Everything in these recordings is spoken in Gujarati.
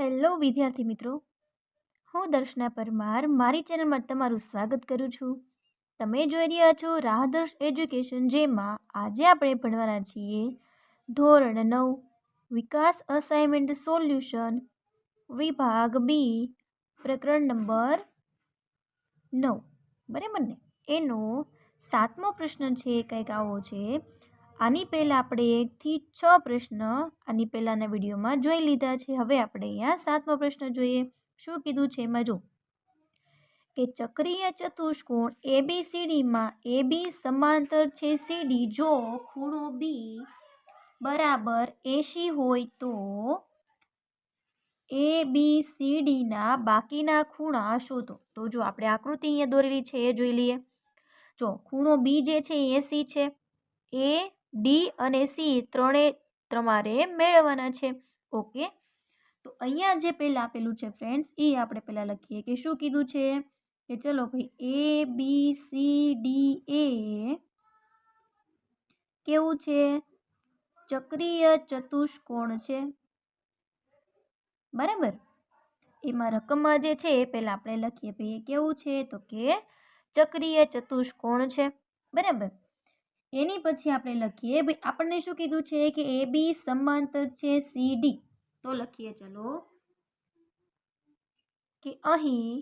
હેલો વિદ્યાર્થી મિત્રો. હું દર્શના પરમાર. મારી ચેનલમાં તમારું સ્વાગત કરું છું. તમે જોઈ રહ્યા છો રાહદર્શ એજ્યુકેશન, જેમાં આજે આપણે ભણવાના છીએ ધોરણ નવ, વિકાસ અસાઇનમેન્ટ સોલ્યુશન, વિભાગ બી, પ્રકરણ નંબર નવ. બરાબર ને? એનો સાતમો પ્રશ્ન છે, કંઈક આવો છે. આની પહેલાં આપણે એકથી છ પ્રશ્ન આની પહેલાંના વિડીયોમાં જોઈ લીધા છે. હવે આપણે અહીંયા સાતમો પ્રશ્ન જોઈએ. શું કીધું છે એમાં? જો કે ચક્રીય ચતુષ્કોણ એ બી સીડીમાં એ બી સમાંતર છે સીડી જો ખૂણો બી બરાબર એસી હોય તો એ બી સીડીના બાકીના ખૂણા શોધો. તો જો આપણે આકૃતિ અહીંયા દોરેલી છે, એ જોઈ લઈએ. જો ખૂણો બી જે છે એ એસી છે. એ ડી અને સી ત્રણે તમારે મેળવવાના છે. ઓકે? તો અહીંયા જે પહેલાં આપેલું છે ફ્રેન્ડ્સ, એ આપણે પહેલાં લખીએ કે શું કીધું છે? કે ચલો ભાઈ, એ, બી, સી, ડી, એ કેવું છે? ચક્રીય ચતુષ્કોણ છે. બરાબર? એમાં રકમમાં જે છે એ પહેલાં આપણે લખીએ ભાઈ કેવું છે? તો કે ચક્રીય ચતુષ્કોણ છે. બરાબર? એની પછી આપણે લખીએ, ભાઈ આપણને શું કીધું છે કે એ બી સમાંતર છે સી ડી. તો લખીએ ચલો કે અહીં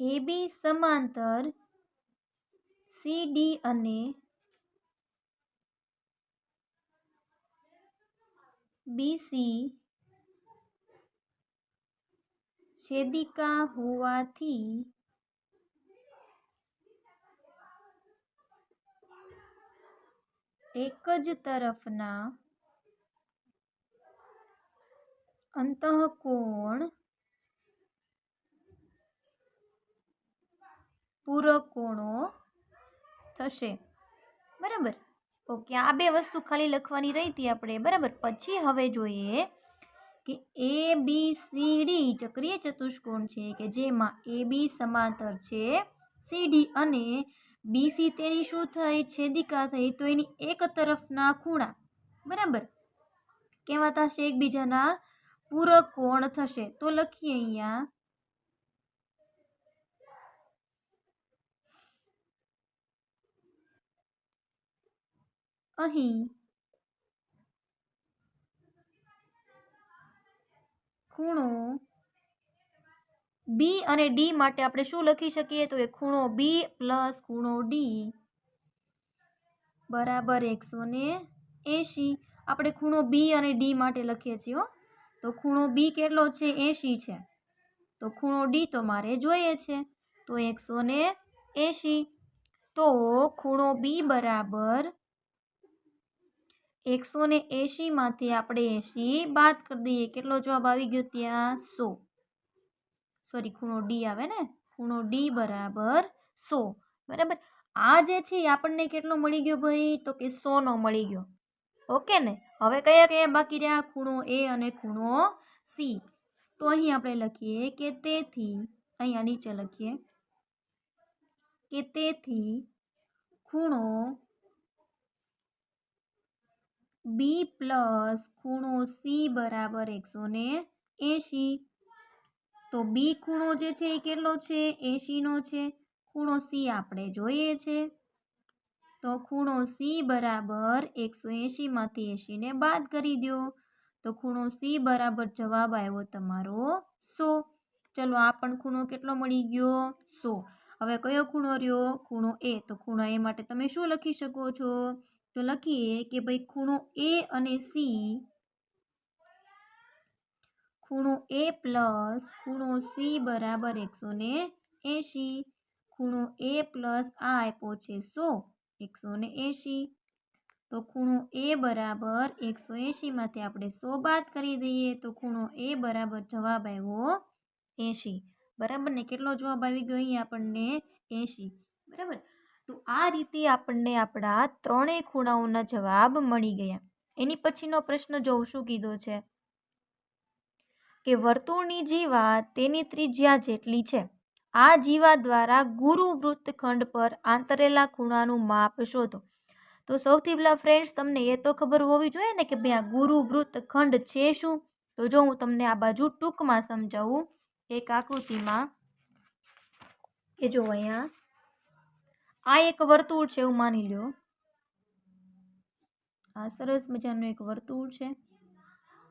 એ બી સમાંતર સી ડી અને બીસી છેદિકા હોવાથી એક જ તરફના અંતઃકોણ પૂરકોણો થશે. બરાબર? ઓકે, આ બે વસ્તુ ખાલી લખવાની રહી હતી આપણે. બરાબર? પછી હવે જોઈએ કે એ બી સી ડી ચક્રીય ચતુષ્કોણ છે કે જેમાં એ બી સમાંતર છે સી ડી અને બીસી તેની શું થઈ છેદિકા થઈ તો એની એક તરફના ખૂણા. બરાબર? કેવા થશે એકબીજાના પૂરક કોણ થશે. તો લખીએ અહીંયા. અહીં ખૂણો બી અને ડી માટે આપણે શું લખી શકીએ? તો એ ખૂણો બી પ્લસ ખૂણો ડી બરાબર એકસો ને એંશી. આપણે ખૂણો બી અને ડી માટે લખીએ છીએ તો ખૂણો બી કેટલો છે? એંશી છે. તો ખૂણો ડી તો મારે જોઈએ છે. તો એકસો ને એંશી. તો ખૂણો બી બરાબર એકસો ને એંશીમાંથી આપણે એંશી બાદ કરી દઈએ? કેટલો જવાબ આવી ગયો? ત્યાં સો. સોરી ખૂણો ડી આવે ને? ખૂણો ડી બરાબર સો. બરાબર. આ જે છે એ આપણને કેટલો મળી ગયો ભાઈ? તો કે સોનો મળી ગયો. ઓકે ને? હવે કયા કયા બાકી રહ્યા? ખૂણો એ અને ખૂણો સી તો અહીં આપણે લખીએ કે તેથી, અહીંયા નીચે લખીએ કે તેથી ખૂણો બી પ્લસ ખૂણો સી બરાબર એકસો ને એંશી. તો બી ખૂણો જે છે એ કેટલો છે? એંશીનો છે. ખૂણો સી આપણે જોઈએ છે. તો ખૂણો સી બરાબર એકસો એંશીમાંથી એંશીને બાદ કરી દો તો ખૂણો સી બરાબર જવાબ આવ્યો તમારો સો. ચલો, આ પણ ખૂણો કેટલો મળી ગયો? સો. હવે કયો ખૂણો રહ્યો? ખૂણો એ. તો ખૂણો એ માટે તમે શું લખી શકો છો? તો લખીએ કે ભાઈ ખૂણો એ અને સી ખૂણો એ પ્લસ ખૂણો સી બરાબર એકસો ને એંશી, ખૂણો એ પ્લસ આ આપ્યો છે સો એકસો ને એંશી. તો ખૂણો એ બરાબર એકસો એંશીમાંથી આપણે સો બાદ કરી દઈએ તો ખૂણો એ બરાબર જવાબ આવ્યો એંશી. બરાબર ને? કેટલો જવાબ આવી ગયો અહીં આપણને એંશી. બરાબર? તો આ રીતે આપણને આપણા ત્રણેય ખૂણાઓના જવાબ મળી ગયા. એની પછીનો પ્રશ્ન જોઉં શું કીધો છે? કે વર્તુળની જીવા તેની ત્રિજ્યા જેટલી છે. આ જીવા દ્વારા ગુરુ વૃત્તખંડ પર આંતરેલા ખૂણાનું માપ શોધો. તો સૌથી પહેલાં ફ્રેન્ડ્સ તમને એ તો ખબર હોવી જોઈએ ને કે ભાઈ આ ગુરુ વૃત્તખંડ છે શું? તો જો હું તમને આ બાજુ ટૂંકમાં સમજાવું, એક આકૃતિમાં, એ જો અહીંયા આ એક વર્તુળ છે, એવું માની લ્યો. આ સરસ મજાનું એક વર્તુળ છે.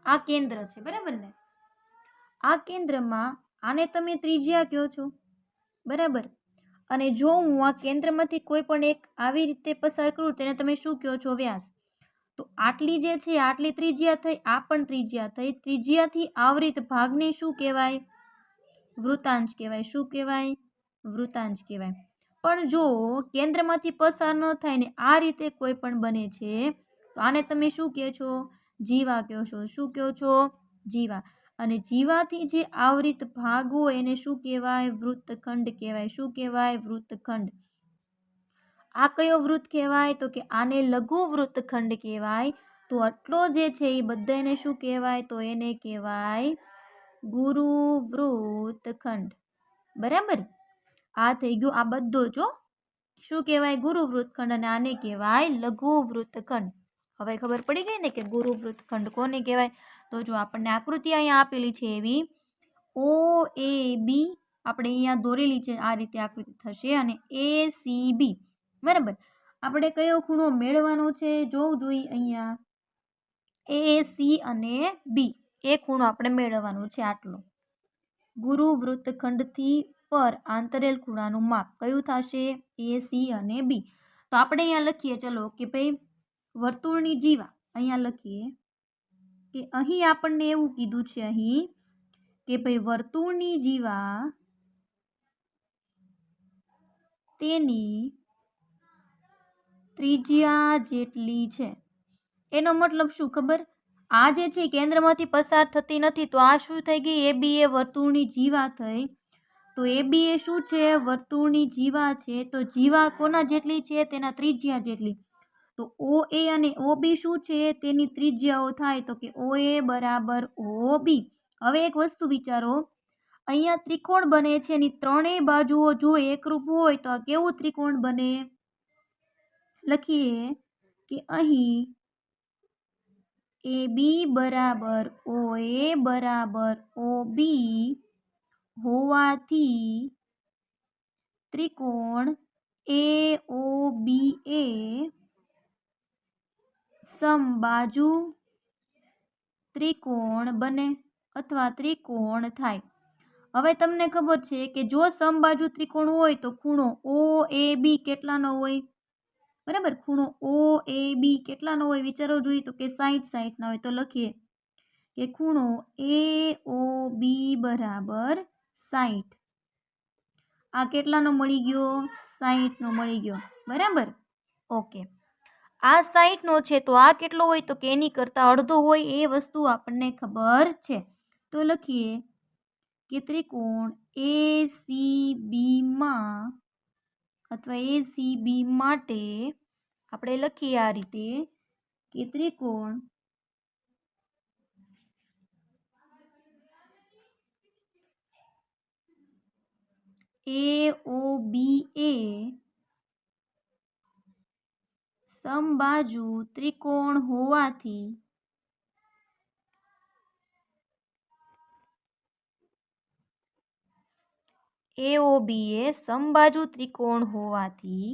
આ કેન્દ્ર છે, બરાબર ને? આ કેન્દ્રમાં આને તમે ત્રિજ્યા કહો છો, બરાબર? અને જો હું આ કેન્દ્રમાંથી કોઈ પણ એક આવી રીતે પસાર કરું, તેને તમે શું કહો છો, વ્યાસ? તો આટલી જે છે, આટલી ત્રિજ્યા થઈ, આ પણ ત્રિજ્યા થઈ. ત્રિજ્યાથી આવરિત ભાગને શું કહેવાય? વૃતાંશ કહેવાય. શું કહેવાય? વૃતાંશ કહેવાય. પણ જો કેન્દ્રમાંથી પસાર ન થાય ને આ રીતે કોઈ પણ બને છે, તો આને તમે શું કહો છો? જીવા કહો છો. શું કહો છો? જીવા. અને જીવાથી જે આવૃત ભાગ હોય એને શું કહેવાય? વૃત્તખંડ કહેવાય. શું કહેવાય? વૃત્તખંડ. આ કયો વૃત્ત કહેવાય? તો કે આને લઘુ વૃત્તખંડ કહેવાય. તો આટલો જે છે એ બધાને શું કહેવાય? તો એને કહેવાય ગુરુ વૃત્તખંડ બરાબર? આ થઈ ગયું આ બધો જો શું કહેવાય? ગુરુ વૃત્તખંડ અને આને કહેવાય લઘુ વૃત્તખંડ. હવે ખબર પડી ગઈ ને કે ગુરુ વૃત્તખંડ કોને કહેવાય? તો જો આપણને આકૃતિ અહીંયા આપેલી છે એવી. ઓ, એ, બી, આપણે અહીંયા દોરેલી છે, આ રીતે આકૃતિ થશે. અને એ, સી, બી. બરાબર? આપણે કયો ખૂણો મેળવવાનો છે? જોવું જોઈએ અહીંયા. એ, સી અને બી. એ ખૂણો આપણે મેળવવાનો છે આટલો. ગુરુ વૃત્તખંડથી પર આંતરેલ ખૂણાનું માપ કયું થશે? એ સી અને બી તો આપણે અહીંયા લખીએ, ચલો, કે ભાઈ, વર્તુળની જીવા, અહીંયા લખીએ કે અહીં આપણને એવું કીધું છે અહીં કે ભાઈ, વર્તુળની જીવા તેની ત્રિજ્યા જેટલી છે. એનો મતલબ શું ખબર? આ જે છે કેન્દ્રમાંથી પસાર થતી નથી, તો આ શું થઈ ગઈ? એ બી એ વર્તુળની જીવા થઈ તો એ બી એ શું છે? વર્તુળની જીવા છે. તો જીવા કોના જેટલી છે? તેના ત્રિજ્યા જેટલી. તો ઓ એ અને ઓ બી શું છે? તેની ત્રિજ્યાઓ થાય તો કે ઓ એ બરાબર ઓ બી. હવે એક વસ્તુ વિચારો. અહીંયા ત્રિકોણ બને છે એની ત્રણેય બાજુઓ જો એકરૂપ હોય તો આ કેવું ત્રિકોણ બને? લખીએ કે અહીં એ બી બરાબર ઓ એ બરાબર ઓ બી હોવાથી ત્રિકોણ એ ઓ બી એ સમબાજુ ત્રિકોણ બને અથવા ત્રિકોણ થાય. હવે તમને ખબર છે કે જો સમબાજુ ત્રિકોણ હોય તો ખૂણો ઓ એ બી કેટલાનો હોય? બરાબર, ખૂણો ઓ એ બી કેટલાનો હોય વિચારો જોઈએ તો કે સાઠ સાઠના હોય. તો લખીએ કે ખૂણો એ ઓ બી બરાબર સાઠ આ કેટલાનો મળી ગયો? સાઠનો મળી ગયો. બરાબર? ઓકે. આ સાઠનો છે તો આ કેટલો હોય? તો કે એની કરતાં અડધો હોય એ વસ્તુ આપણને ખબર છે. તો લખીએ. કે ત્રિકોણ એ સી બીમાં અથવા એ સી બી માટે આપણે લખીએ આ રીતે. કે ત્રિકોણ એ ઓ બી એ સમબાજુ ત્રિકોણ હોવાથી એ ઓ બી એ સમબાજુ ત્રિકોણ હોવાથી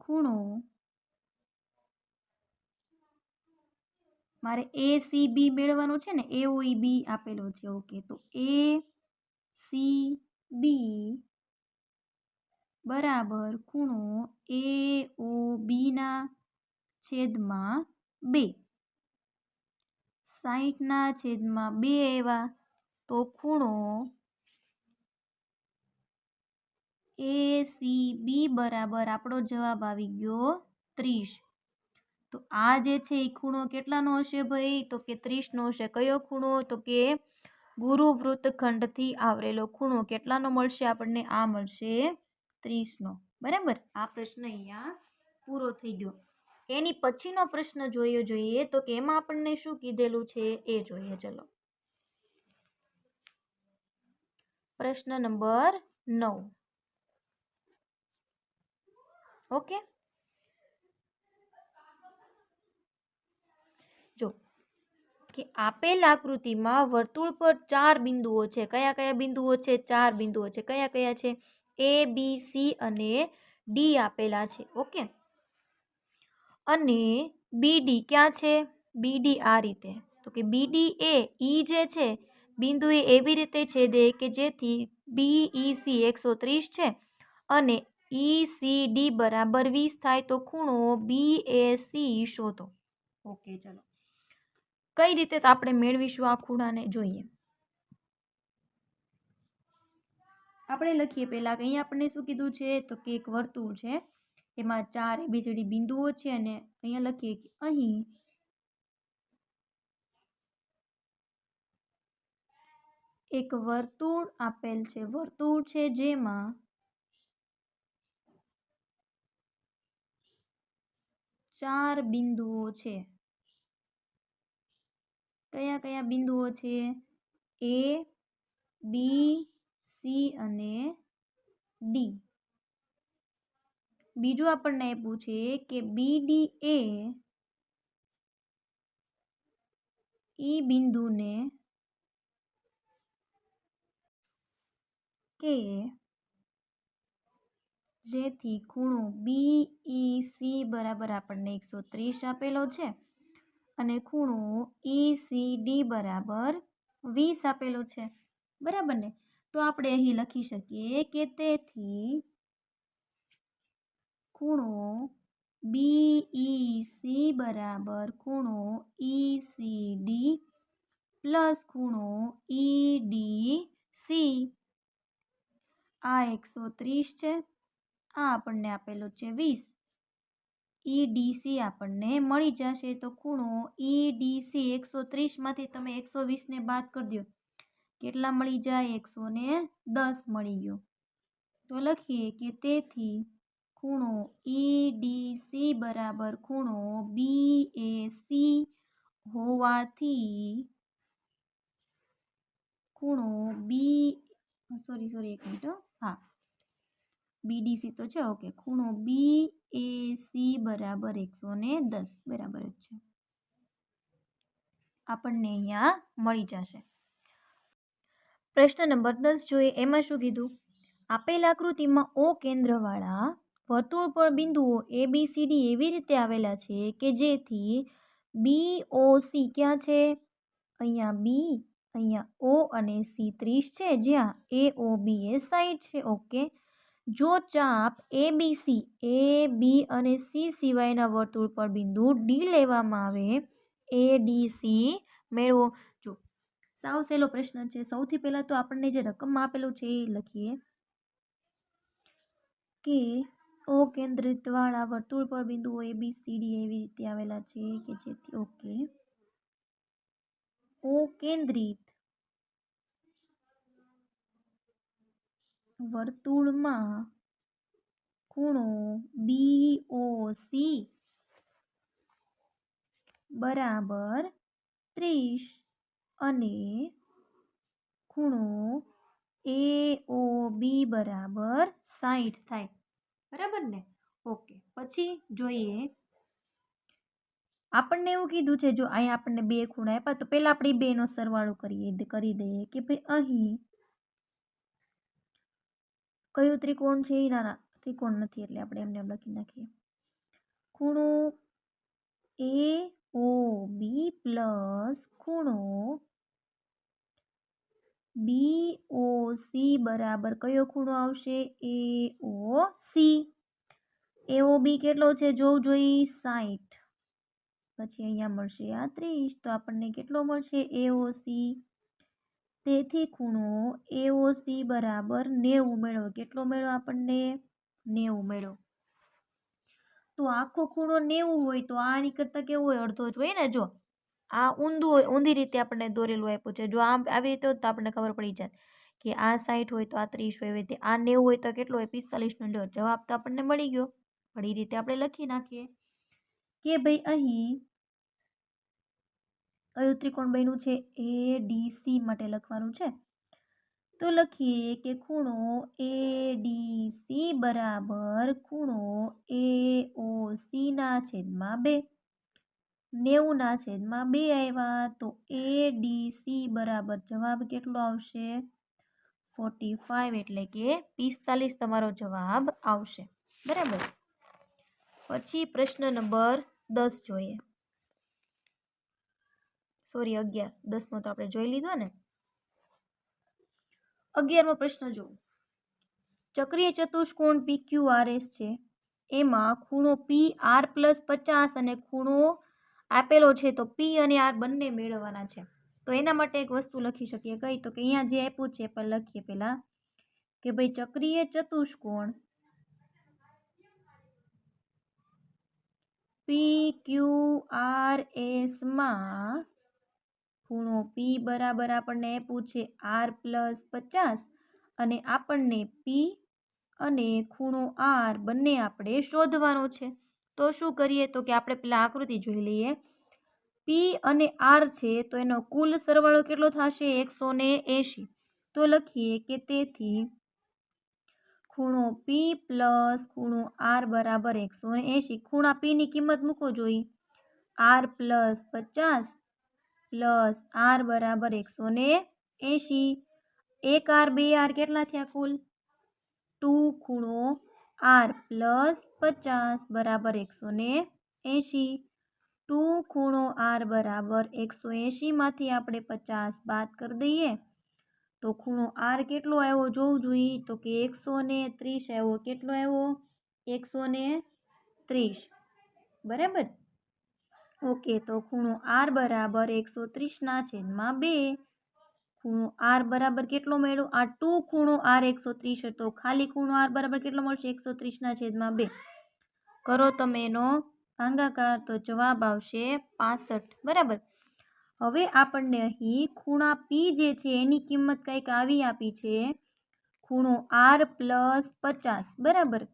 ખૂણો મારે એ સી બી મેળવવાનું છે ને એ ઓ બી આપેલો છે. ઓકે તો એ સી બી બરાબર ખૂણો એ ઓ બીના છેદમાં બે. સાહીઠના છેદમાં બે એવા તો ખૂણો એ સી બી બરાબર આપણો જવાબ આવી ગયો ત્રીસ. તો આ જે છે એ ખૂણો કેટલાનો હશે ભાઈ? તો કે ત્રીસનો હશે. કયો ખૂણો? તો કે ગુરુ વૃત્તખંડથી આવરેલો ખૂણો. કેટલાનો મળશે આપણને? આ મળશે ત્રીસનો. બરાબર? આ પ્રશ્ન અહીંયા પૂરો થઈ ગયો. એની પછીનો પ્રશ્ન જોઈએ જોઈએ તો કે એમાં આપણને શું કીધેલું છે એ જોઈએ. ચલો. પ્રશ્ન નંબર નવ. ઓકે જો કે આપેલ આકૃતિમાં વર્તુળ પર ચાર બિંદુઓ છે. કયા કયા બિંદુઓ છે? ચાર બિંદુઓ છે. કયા કયા છે? એ બી સી અને ડી આપેલા છે. ઓકે? અને બીડી ક્યાં છે? બી ડી આ રીતે. તો કે બીડી એ ઈ જે છે બિંદુ એ એવી રીતે છેદે કે જેથી બી ઈ સી એકસો ત્રીસ છે અને ઈ સી ડી બરાબર વીસ થાય તો ખૂણો બી એ સી શોધો. ઓકે, ચલો. કઈ રીતે આપણે મેળવીશું આ ખૂણાને? જોઈએ. આપણે લખીએ પહેલાં કે અહીંયા આપણને શું કીધું છે? તો કે એક વર્તુળ છે, એમાં ચાર એબીસીડી બિંદુઓ છે અને અહીંયા લખીએ કે અહીં એક વર્તુળ આપેલ છે. વર્તુળ છે જેમાં ચાર બિંદુઓ છે. કયા કયા બિંદુઓ છે? એ બી સી અને ડી બીજું આપણને આપ્યું છે કે બી ડી એ ઈ બિંદુને કે જેથી ખૂણો બી ઈ સી બરાબર આપણને એકસો ત્રીસ આપેલો છે. અને ખૂણો ઈ સી ડી બરાબર વીસ આપેલો છે. બરાબર ને? તો આપણે અહીં લખી શકીએ કે તેથી ખૂણો બી ઈ સી બરાબર ખૂણો ઈ સી ડી પ્લસ ખૂણો ઈ ડી સી આ એકસો ત્રીસ છે. આ આપણને આપેલો છે વીસ. ઈડીસી આપણને મળી જશે તો ખૂણો ઈડીસી એકસો ત્રીસમાંથી તમે એકસો વીસને બાદ કરી દો. કેટલા મળી જાય? એકસો ને દસ મળી ગયો. તો લખીએ કે તેથી ખૂણો ઈડીસી બરાબર ખૂણો બી એ હોવાથી ખૂણો બી, સોરી સોરી, એક મિનિટ હા. બીડીસી તો છે, ઓકે. ખૂણો બી એ સી બરાબર એકસો ને દસ, બરાબર જ છે. આપણને અહીંયા મળી જશે. પ્રશ્ન નંબર દસ જોઈએ, એમાં શું કીધું? આપેલ આકૃતિમાં ઓ કેન્દ્રવાળા વર્તુળ પર બિંદુઓ એ બી સી ડી એવી રીતે આવેલા છે કે જેથી બી ઓ સી ક્યાં છે? અહીંયા બી અહીંયા ઓ અને સી ત્રીસ છે. જ્યાં એ ઓ બી એ સાઈઠ છે. ઓકે. જો ચાપ એ બી સી એ બી અને સી સિવાયના વર્તુળ પર બિંદુ ડી લેવામાં આવે એ ડી સી મેળવો. જો, સાવ સહેલો પ્રશ્ન છે. સૌથી પહેલાં તો આપણને જે રકમમાં આપેલું છે એ લખીએ. કે ઓ કેન્દ્રિતવાળા વર્તુળ પર બિંદુઓ એ બી સી ડી એવી રીતે આવેલા છે કે જેથી ઓકે ઓ કેન્દ્રિત વર્તુળમાં ખૂણો બી ઓ સી બરાબર ત્રીસ અને ખૂણો એ ઓ બી બરાબર સાઠ થાય. બરાબર ને? ઓકે, પછી જોઈએ. આપણને એવું કીધું છે, જો અહીંયા આપણને બે ખૂણા આપ્યા, તો પહેલાં આપણે બેનો સરવાળો કરીએ કરી દઈએ કે ભાઈ અહીં કયું ત્રિકોણ છે એ ના ના ત્રિકોણ નથી એટલે આપણે એમને એમ લખી નાખીએ. ખૂણો એ, ઓ, બી પ્લસ ખૂણો બી, ઓ, સી બરાબર કયો ખૂણો આવશે? એ, ઓ, સી. એ, ઓ, બી કેટલો છે? જોવું જોઈએ સાઠ પછી અહીંયા મળશે આ ત્રીસ, તો આપણને કેટલો મળશે? A, O, C. તેથી ખૂણો એ ઓ સી બરાબર નેવું મેળવો. કેટલો મેળવો આપણને? નેવું મેળવો. તો આખો ખૂણો નેવું હોય તો આની કરતાં કેવું હોય? અડધો જ હોય ને જો. આ ઊંધું હોય, ઊંધી રીતે આપણને દોરેલું આપ્યું છે. જો આમ આવી રીતે હોત તો આપણને ખબર પડી જાય કે આ સાઠ હોય તો આ ત્રીસ હોય. રીતે આ નેવું હોય તો કેટલો હોય? પિસ્તાલીસનો જવાબ તો આપણને મળી ગયો. પણ એ રીતે આપણે લખી નાખીએ કે ભાઈ અહીં કયું ત્રિકોણ બન્યું છે એ ડી સી માટે લખવાનું છે. તો લખીએ કે ખૂણો એ ડી સી બરાબર ખૂણો એ ઓ સીના છેદમાં બે. નેવુંના છેદમાં બે આવ્યા તો એ ડી સી બરાબર જવાબ કેટલો આવશે? ફોર્ટી ફાઇવ એટલે કે પિસ્તાલીસ તમારો જવાબ આવશે. બરાબર? પછી પ્રશ્ન નંબર દસ જોઈએ. સોરી, અગિયાર. દસમો તો આપણે જોઈ લીધો ને. અગિયારમો પ્રશ્ન જુઓ. ચક્રીય ચતુષ્કોણ પી ક્યુ આર એસ છે. એમાં ખૂણો પી આર પ્લસ પચાસ અને ખૂણો આપેલો છે તો પી અને આર બંને મેળવવાના છે. તો એના માટે એક વસ્તુ લખી શકીએ. કઈ? તો કે અહીંયા જે આપ્યું છે પણ લખીએ પહેલાં કે ભાઈ ચક્રીય ચતુષ્કોણ પી ક્યુ આર એસમાં ખૂણો પી બરાબર આપણને આપ્યું છે આર પ્લસ પચાસ અને આપણને પી અને ખૂણો આર બંને આપણે શોધવાનો છે. તો શું કરીએ? તો કે આપણે પેલા આકૃતિ જોઈ લઈએ. પી અને આર છે તો એનો કુલ સરવાળો કેટલો થશે? એકસો એંશી. તો લખીએ કે તેથી ખૂણો પી પ્લસ ખૂણો આર બરાબર એકસો ને એંશી. ખૂણા પીની કિંમત મૂકો જોઈ. આર પ્લસ પચાસ પ્લસ આર બરાબર એકસો ને એંશી. એક આર, બે આર કેટલા થયા કુલ? ટુ ખૂણો આર પ્લસ પચાસ બરાબર એકસો ને એંશી. ટુ ખૂણો આર બરાબર એકસો એંશીમાંથી આપણે પચાસ બાદ કરી દઈએ. તો ખૂણો આર કેટલો આવ્યો જોવું જોઈએ? તો કે એકસો ને ત્રીસ આવ્યો. કેટલો આવ્યો? એકસો ને ત્રીસ. બરાબર? ઓકે, તો ખૂણો આર બરાબર એકસો ત્રીસના છેદમાં બે. ખૂણો આર બરાબર કેટલો મળ્યો? આ ટુ ખૂણો આર એકસો ત્રીસ હતો ખાલી ખૂણો આર બરાબર કેટલો મળશે? એકસો ત્રીસના છેદમાં બે. કરો તમે એનો ભાંગાકાર, તો જવાબ આવશે પાસઠ. બરાબર? હવે આપણને અહીં ખૂણા પી જે છે, એની કિંમત કંઈક આવી આપી છે. ખૂણો આર પ્લસ પચાસ. બરાબર?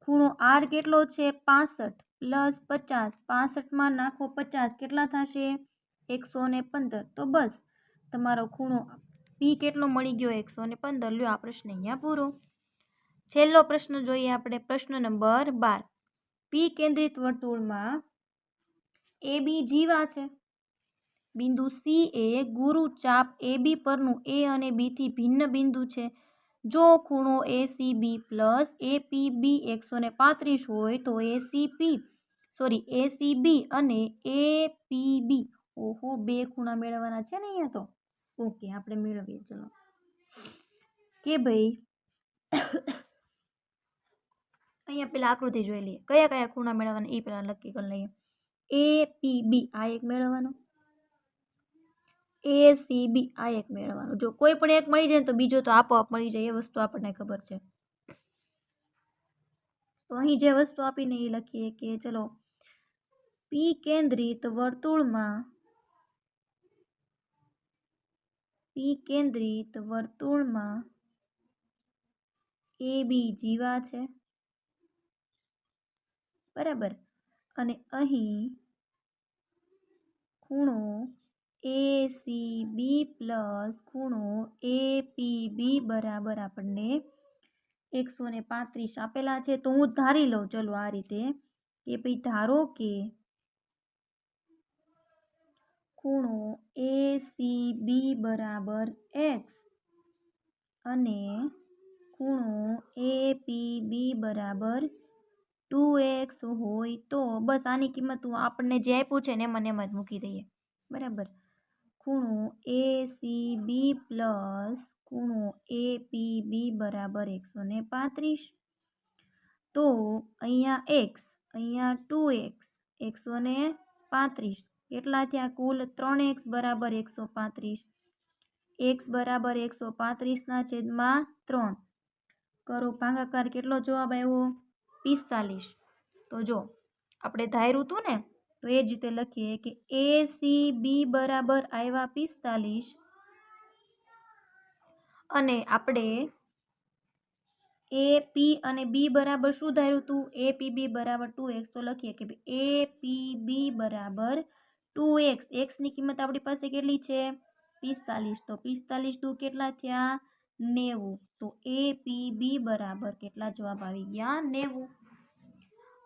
ખૂણો આર કેટલો છે? પાસઠ. પ્લસ પચાસ. પાસઠમાં નાખો પચાસ, કેટલા થશે? એકસો ને પંદર. તો બસ, તમારો ખૂણો પી કેટલો મળી ગયો? એકસો ને પંદર. લ્યો આ પ્રશ્ન અહીંયા પૂરો. છેલ્લો પ્રશ્ન જોઈએ આપણે. પ્રશ્ન નંબર બાર. પી કેન્દ્રિત વર્તુળમાં એ બી જીવા છે. બિંદુ સી એ ગુરુ ચાપ એ બી પરનું એ અને બીથી ભિન્ન બિંદુ છે. જો ખૂણો એ સી બી પ્લસ એ પી બી એકસો ને પાંત્રીસ હોય તો A C P sorry A C B અને એ પી બી ઓહો, બે ખૂણા મેળવવાના છે ને અહીંયા તો? ઓકે, આપણે મેળવીએ, ચલો. કે ભાઈ, અહીંયા પેલા આકૃતિ જોઈ લઈએ. કયા કયા ખૂણા મેળવવાના એ પેલા નક્કી કરી લઈએ. એ પી બી આ એક મેળવવાનો. એ સી બી આ એક મેળવવાનું. જો કોઈ પણ એક મળી જાય તો બીજો તો આપોઆપ મળી જાય, એ વસ્તુ આપણને ખબર છે. તો અહીં જે વસ્તુ આપીને એ લખીએ કે ચલો પી કેન્દ્રિત વર્તુળમાં પી કેન્દ્રિત વર્તુળમાં એ બી જીવા છે. બરાબર. અને અહીં ખૂણો એ સી બી પ્લસ ખૂણો એ પી બી બરાબર આપણને એકસો ને પાંત્રીસ આપેલા છે. તો હું ધારી લઉં, ચલો આ રીતે. કે ભાઈ ધારો કે ખૂણો એ સી બી બરાબર એક્સ અને ખૂણો એ પી બી બરાબર ટુ એક્સ હોય તો બસ આની કિંમત આપણને જે આપ્યું છે ને મને એમ જ મૂકી દઈએ. બરાબર? ખૂણો એ સી બી પ્લસ ખૂણો એ પી બી બરાબર એકસો ને પાંત્રીસ. તો અહીંયા એક્સ અહીંયા ટુ એક્સ, એકસો ને પાંત્રીસ. કેટલા થયા? કુલ ત્રણ એક્સ બરાબર એકસો પાંત્રીસ. એક્સ બરાબર એકસો પાંત્રીસના છેદમાં ત્રણ. કરો ભાગાકાર, કેટલો જવાબ આવ્યો? પિસ્તાલીસ. તો જો, આપણે ધાર્યું હતું ને તો એ જ રીતે લખીએ કે એ સી બી બરાબર આવ્યા પિસ્તાલીસ. અને આપણે એ પી અને બી બરાબર શું ધાર્યું હતું એ પી બી બરાબર ટુ એક્સ. તો લખીએ કે એ પી બી બરાબર ટુ એક્સ. એક્સની કિંમત આપણી પાસે કેટલી છે? પિસ્તાલીસ. તો પિસ્તાલીસ ટુ કેટલા થયા? નેવું. તો એ પી બી બરાબર કેટલા જવાબ આવી ગયા? નેવું.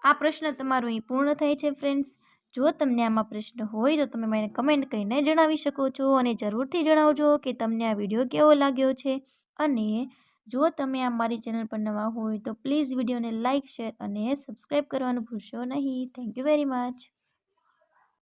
આ પ્રશ્ન તમારો અહીં પૂર્ણ થાય છે ફ્રેન્ડ્સ જો તમને આમાં પ્રશ્ન હોય તો તમે મને કમેન્ટ કરીને જણાવી શકો છો અને જરૂરથી જણાવજો કે તમને આ વીડિયો કેવો લાગ્યો છે. અને જો તમે આ મારી ચેનલ પર નવા હોય તો પ્લીઝ વિડીયોને લાઇક શેર અને સબસ્ક્રાઈબ કરવાનું ભૂલશો નહીં. Thank you very much.